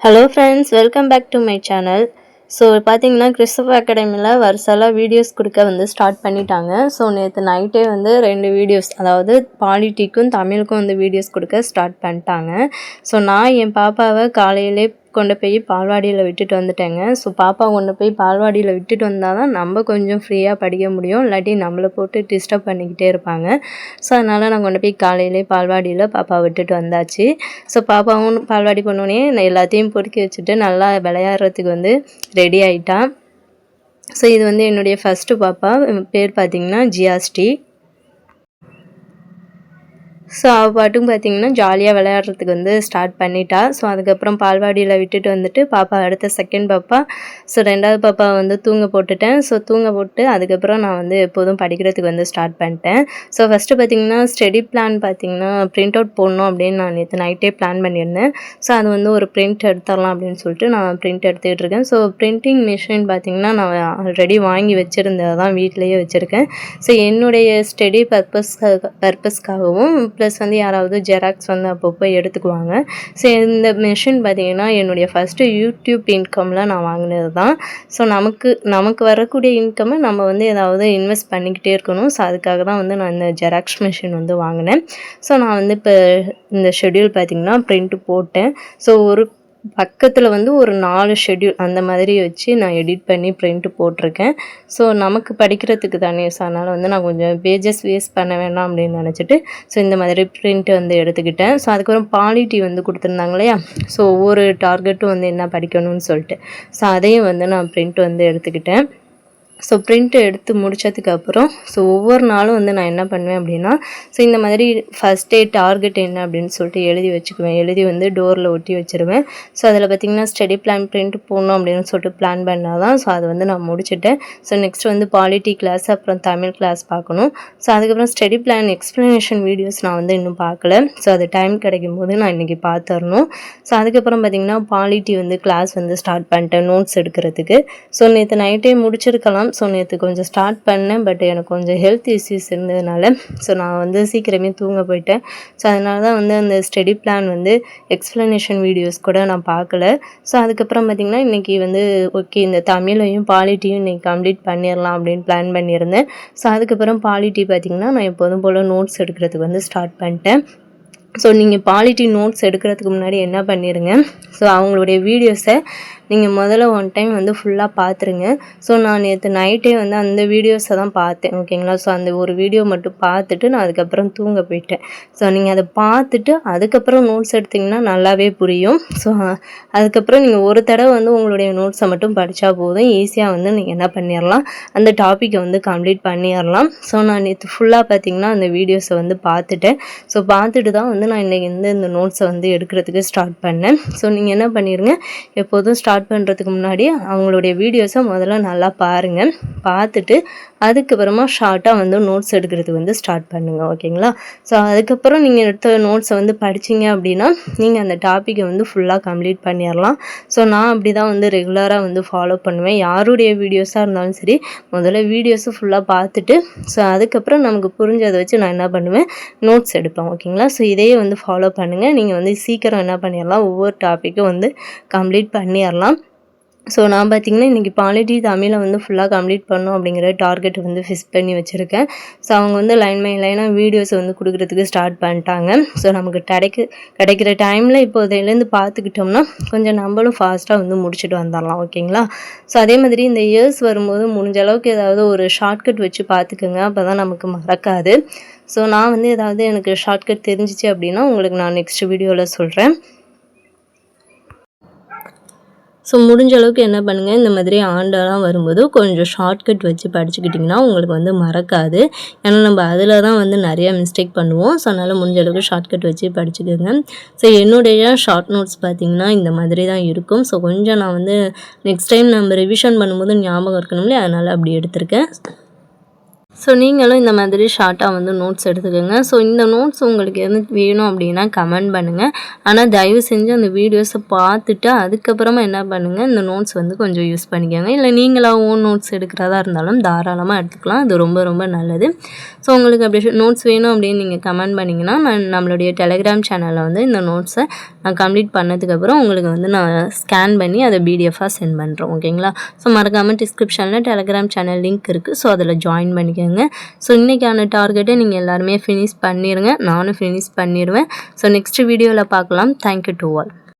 Hello friends welcome back to my channel so பார்த்தீங்கன்னா கிறிஸ்தவ அகாடமியில் வருஷாலாக வீடியோஸ் கொடுக்க வந்து ஸ்டார்ட் பண்ணிட்டாங்க. ஸோ நேற்று நைட்டே வந்து ரெண்டு வீடியோஸ் அதாவது பாலிட்டிக்கும் தமிழுக்கும் வந்து வீடியோஸ் கொடுக்க ஸ்டார்ட் பண்ணிட்டாங்க. ஸோ நான் என் பாப்பாவை காலையிலே கொண்டு போய் பால்வாடியில் விட்டுட்டு வந்துட்டேங்க. ஸோ பாப்பா கொண்டு போய் பால்வாடியில் விட்டுட்டு வந்தால் தான் நம்ம கொஞ்சம் ஃப்ரீயாக படிக்க முடியும். இல்லாட்டி நம்மளை போட்டு டிஸ்டர்ப் பண்ணிக்கிட்டே இருப்பாங்க. ஸோ அதனால் நான் கொண்டு போய் காலையிலே பால்வாடியில் பாப்பா விட்டுட்டு வந்தாச்சு. ஸோ பாப்பாவும் பால்வாடி பண்ணோடனே நான் எல்லாத்தையும் பொறுக்கி வச்சுட்டு நல்லா விளையாடுறதுக்கு வந்து ரெடி ஆகிட்டான் ஸோ இது வந்து என்னுடைய ஃபஸ்ட்டு பாப்பா. பேர் பார்த்திங்கன்னா ஜியாஸ்டி ஸோ அவள் பாட்டும் பார்த்தீங்கன்னா ஜாலியாக விளையாடுறதுக்கு வந்து ஸ்டார்ட் பண்ணிட்டா. ஸோ அதுக்கப்புறம் பால்வாடியில் விட்டுட்டு வந்துட்டு பாப்பா அடுத்த செகண்ட் பாப்பா. ஸோ ரெண்டாவது பாப்பா வந்து தூங்க போட்டுட்டேன். ஸோ தூங்க போட்டு அதுக்கப்புறம் நான் வந்து எப்போதும் படிக்கிறதுக்கு வந்து ஸ்டார்ட் பண்ணிட்டேன். ஸோ ஃபஸ்ட்டு பார்த்தீங்கன்னா ஸ்டடி பிளான் பார்த்தீங்கன்னா பிரிண்ட் அவுட் போடணும் அப்படின்னு நான் நேற்று நைட்டே பிளான் பண்ணியிருந்தேன். ஸோ அது வந்து ஒரு பிரிண்ட் எடுத்துடலாம் அப்படின்னு சொல்லிட்டு நான் பிரிண்ட் எடுத்துக்கிட்டு இருக்கேன். ஸோ பிரிண்டிங் மிஷின் பார்த்தீங்கன்னா நான் ஆல்ரெடி வாங்கி வச்சுருந்ததான் வீட்டிலேயே வச்சுருக்கேன். ஸோ என்னுடைய ஸ்டடி பர்பஸ் பர்பஸ்க்காகவும் ப்ளஸ் வந்து யாராவது ஜெராக்ஸ் வந்து அப்பப்போ எடுத்துக்குவாங்க. ஸோ இந்த மிஷின் பார்த்திங்கன்னா என்னுடைய ஃபஸ்ட்டு யூடியூப் இன்கமில் நான் வாங்கினது தான். ஸோ நமக்கு நமக்கு வரக்கூடிய இன்கம்மை நம்ம வந்து ஏதாவது இன்வெஸ்ட் பண்ணிக்கிட்டே இருக்கணும். ஸோ அதுக்காக தான் வந்து நான் இந்த ஜெராக்ஸ் மிஷின் வந்து வாங்கினேன். ஸோ நான் வந்து இப்போ இந்த ஷெட்யூல் பார்த்திங்கன்னா ப்ரிண்ட்டு போட்டேன். ஸோ ஒரு பக்கத்தில் வந்து ஒரு நாலு ஷெட்யூல் அந்த மாதிரி வச்சு நான் எடிட் பண்ணி பிரிண்ட்டு போட்டிருக்கேன். ஸோ நமக்கு படிக்கிறதுக்கு தானே ஸோ அதனால் வந்து நான் கொஞ்சம் பேஜஸ் வேஸ்ட் பண்ண வேண்டாம் அப்படின்னு நினச்சிட்டு ஸோ இந்த மாதிரி பிரிண்ட் வந்து எடுத்துக்கிட்டேன். ஸோ அதுக்கப்புறம் பாலிட்டி வந்து கொடுத்துருந்தாங்க இல்லையா? ஸோ ஒவ்வொரு டார்கெட்டும் வந்து என்ன படிக்கணும்னு சொல்லிட்டு ஸோ அதையும் வந்து நான் பிரிண்ட் வந்து எடுத்துக்கிட்டேன். ஸோ ப்ரிண்ட்டு எடுத்து முடித்ததுக்கப்புறம் ஸோ ஒவ்வொரு நாளும் வந்து நான் என்ன பண்ணுவேன் அப்படின்னா ஸோ இந்த மாதிரி ஃபஸ்ட் டே டார்கெட் என்ன அப்படின்னு சொல்லிட்டு எழுதி வச்சுக்குவேன். எழுதி வந்து டோரில் ஒட்டி வச்சுருவேன். ஸோ அதில் பார்த்திங்கன்னா ஸ்டடி பிளான் ப்ரிண்ட் போடணும் அப்படின்னு சொல்லிட்டு பிளான் பண்ணால் தான் ஸோ அதை வந்து நான் முடிச்சுட்டேன். ஸோ நெக்ஸ்ட் வந்து பாலிட்டி கிளாஸ் அப்புறம் தமிழ் கிளாஸ் பார்க்கணும். ஸோ அதுக்கப்புறம் ஸ்டடி பிளான் எக்ஸ்ப்ளனேஷன் வீடியோஸ் நான் வந்து இன்னும் பார்க்கல. ஸோ அது டைம் கிடைக்கும் போது நான் இன்றைக்கி பார்த்துடணும் ஸோ அதுக்கப்புறம் பார்த்திங்கன்னா பாலிட்டி வந்து கிளாஸ் வந்து ஸ்டார்ட் பண்ணிட்டேன் நோட்ஸ் எடுக்கிறதுக்கு. ஸோ நேற்று நைட்டே முடிச்சிருக்கலாம். தான் ஸோ நேற்று கொஞ்சம் ஸ்டார்ட் பண்ணேன் பட் எனக்கு கொஞ்சம் ஹெல்த் இஷ்யூஸ் இருந்ததுனால ஸோ நான் வந்து சீக்கிரமே தூங்க போயிட்டேன். ஸோ அதனால தான் வந்து அந்த ஸ்டடி பிளான் வந்து எக்ஸ்ப்ளனேஷன் வீடியோஸ் கூட நான் பார்க்கல. ஸோ அதுக்கப்புறம் பார்த்திங்கன்னா இன்றைக்கி வந்து ஓகே இந்த தமிழையும் பாலிட்டியும் இன்றைக்கி கம்ப்ளீட் பண்ணிடலாம் அப்படின்னு பிளான் பண்ணியிருந்தேன். ஸோ அதுக்கப்புறம் பாலிட்டி பார்த்திங்கன்னா நான் எப்போதும் போல் நோட்ஸ் எடுக்கிறதுக்கு வந்து ஸ்டார்ட் பண்ணிட்டேன். ஸோ நீங்கள் பாலிட்டி நோட்ஸ் எடுக்கிறதுக்கு முன்னாடி என்ன பண்ணிடுங்க ஸோ அவங்களுடைய வீடியோஸை நீங்கள் முதல்ல ஒன் டைம் வந்து ஃபுல்லாக பார்த்துருங்க ஸோ நான் நேற்று நைட்டே வந்து அந்த வீடியோஸை தான் பார்த்தேன் ஓகேங்களா ஸோ அந்த ஒரு வீடியோ மட்டும் பார்த்துட்டு நான் அதுக்கப்புறம் தூங்க போயிட்டேன். ஸோ நீங்கள் அதை பார்த்துட்டு அதுக்கப்புறம் நோட்ஸ் எடுத்திங்கன்னா நல்லாவே புரியும். ஸோ அதுக்கப்புறம் நீங்கள் ஒரு தடவை வந்து உங்களுடைய நோட்ஸை மட்டும் படித்தா போதும். ஈஸியாக வந்து நீங்கள் என்ன பண்ணிடலாம் அந்த டாப்பிக்கை வந்து கம்ப்ளீட் பண்ணிடலாம் ஸோ நான் நேற்று ஃபுல்லாக பார்த்தீங்கன்னா அந்த வீடியோஸை வந்து பார்த்துட்டேன். ஸோ பார்த்துட்டு தான் வந்து நான் இன்றைக்கி வந்து இந்த நோட்ஸை வந்து எடுக்கிறதுக்கு ஸ்டார்ட் பண்ணேன். ஸோ நீங்கள் என்ன பண்ணிடுங்க எப்போதும் ஸ்டார்ட் ஸ்டார்ட் பண்ணுறதுக்கு முன்னாடி அவங்களுடைய வீடியோஸை முதல்ல நல்லா பாருங்கள் பார்த்துட்டு அதுக்கப்புறமா ஷார்ட்டாக வந்து நோட்ஸ் எடுக்கிறது வந்து ஸ்டார்ட் பண்ணுங்கள் ஓகேங்களா ஸோ அதுக்கப்புறம் நீங்கள் எடுத்த நோட்ஸை வந்து படிச்சிங்க அப்படின்னா நீங்கள் அந்த டாப்பிக்கை வந்து ஃபுல்லாக கம்ப்ளீட் பண்ணிடலாம் ஸோ நான் அப்படி தான் வந்து ரெகுலராக வந்து ஃபாலோ பண்ணுவேன். யாருடைய வீடியோஸாக இருந்தாலும் சரி முதல்ல வீடியோஸை ஃபுல்லாக பார்த்துட்டு ஸோ அதுக்கப்புறம் நமக்கு புரிஞ்சதை வச்சு நான் என்ன பண்ணுவேன்? நோட்ஸ் எடுப்பேன் ஓகேங்களா ஸோ இதையே வந்து ஃபாலோ பண்ணுங்கள் நீங்கள் வந்து சீக்கிரம் என்ன பண்ணிடலாம் ஒவ்வொரு டாப்பிக்கும் வந்து கம்ப்ளீட் பண்ணிடலாம் ஸோ நான் பார்த்திங்கன்னா இன்றைக்கி பாலிட்டி தமிழை வந்து ஃபுல்லாக கம்ப்ளீட் பண்ணும் அப்படிங்கிற டார்கெட் வந்து ஃபிக்ஸ் பண்ணி வச்சுருக்கேன். ஸோ அவங்க வந்து லைன் பை லைனாக வீடியோஸ் வந்து கொடுக்குறதுக்கு ஸ்டார்ட் பண்ணிட்டாங்க. ஸோ நமக்கு கிடைக்கு கிடைக்கிற டைமில் இப்போ இதிலேருந்து பார்த்துக்கிட்டோம்னா கொஞ்சம் நம்மளும் ஃபாஸ்ட்டாக வந்து முடிச்சுட்டு வந்துடலாம் ஓகேங்களா? ஸோ அதே மாதிரி இந்த இயர்ஸ் வரும்போது முடிஞ்ச அளவுக்கு ஏதாவது ஒரு ஷார்ட்கட் வச்சு பார்த்துக்கோங்க அப்போ தான் நமக்கு மறக்காது. ஸோ நான் வந்து ஏதாவது எனக்கு ஷார்ட்கட் தெரிஞ்சிச்சு அப்படின்னா உங்களுக்கு நான் நெக்ஸ்ட் வீடியோவில் சொல்கிறேன் ஸோ முடிஞ்ச அளவுக்கு என்ன பண்ணுங்கள் இந்த மாதிரி ஆண்டெல்லாம் வரும்போது கொஞ்சம் ஷார்ட்கட் வச்சு படிச்சுக்கிட்டிங்கன்னா உங்களுக்கு வந்து மறக்காது. ஏன்னா நம்ம அதில் தான் வந்து நிறையா மிஸ்டேக் பண்ணுவோம். ஸோ அதனால் முடிஞ்ச அளவுக்கு ஷார்ட்கட் வச்சு படிச்சுக்கோங்க. ஸோ என்னுடைய ஷார்ட் நோட்ஸ் பார்த்திங்கன்னா இந்த மாதிரி தான் இருக்கும். ஸோ கொஞ்சம் நான் வந்து நெக்ஸ்ட் டைம் நம்ம ரிவிஷன் பண்ணும்போது ஞாபகம் இருக்கணும்ல அதனால் அப்படி எடுத்திருக்கேன். ஸோ நீங்களும் இந்த மாதிரி ஷார்ட்டாக வந்து நோட்ஸ் எடுத்துக்கோங்க. ஸோ இந்த நோட்ஸ் உங்களுக்கு எது வேணும் அப்படின்னா கமெண்ட் பண்ணுங்கள் ஆனால் தயவு செஞ்சு அந்த வீடியோஸை பார்த்துட்டு அதுக்கப்புறமா என்ன பண்ணுங்கள் இந்த நோட்ஸ் வந்து கொஞ்சம் யூஸ் பண்ணிக்கோங்க. இல்லை நீங்களாக ஓன் நோட்ஸ் எடுக்கிறதா இருந்தாலும் தாராளமாக எடுத்துக்கலாம். அது ரொம்ப ரொம்ப நல்லது. ஸோ உங்களுக்கு அப்படி நோட்ஸ் வேணும் அப்படின்னு நீங்கள் கமெண்ட் பண்ணிங்கன்னா நான் நம்மளுடைய டெலிகிராம் சேனலில் வந்து இந்த நோட்ஸை நான் கம்ப்ளீட் பண்ணதுக்கப்புறம் உங்களுக்கு வந்து நான் ஸ்கேன் பண்ணி அதை பிடிஎஃபாக சென்ட் பண்ணுறோம் ஓகேங்களா ஸோ மறக்காமல் டிஸ்கிரிப்ஷனில் டெலிகிராம் சேனல் லிங்க் இருக்குது ஸோ அதில் ஜாயின் பண்ணிடுங்க. ஸோ இன்றைக்கான டார்கெட்டை நீங்கள் எல்லாருமே ஃபினிஷ் பண்ணிடுங்க நானும் ஃபினிஷ் பண்ணிடுவேன். ஸோ நெக்ஸ்ட் வீடியோவில் பார்க்கலாம். Thank you to all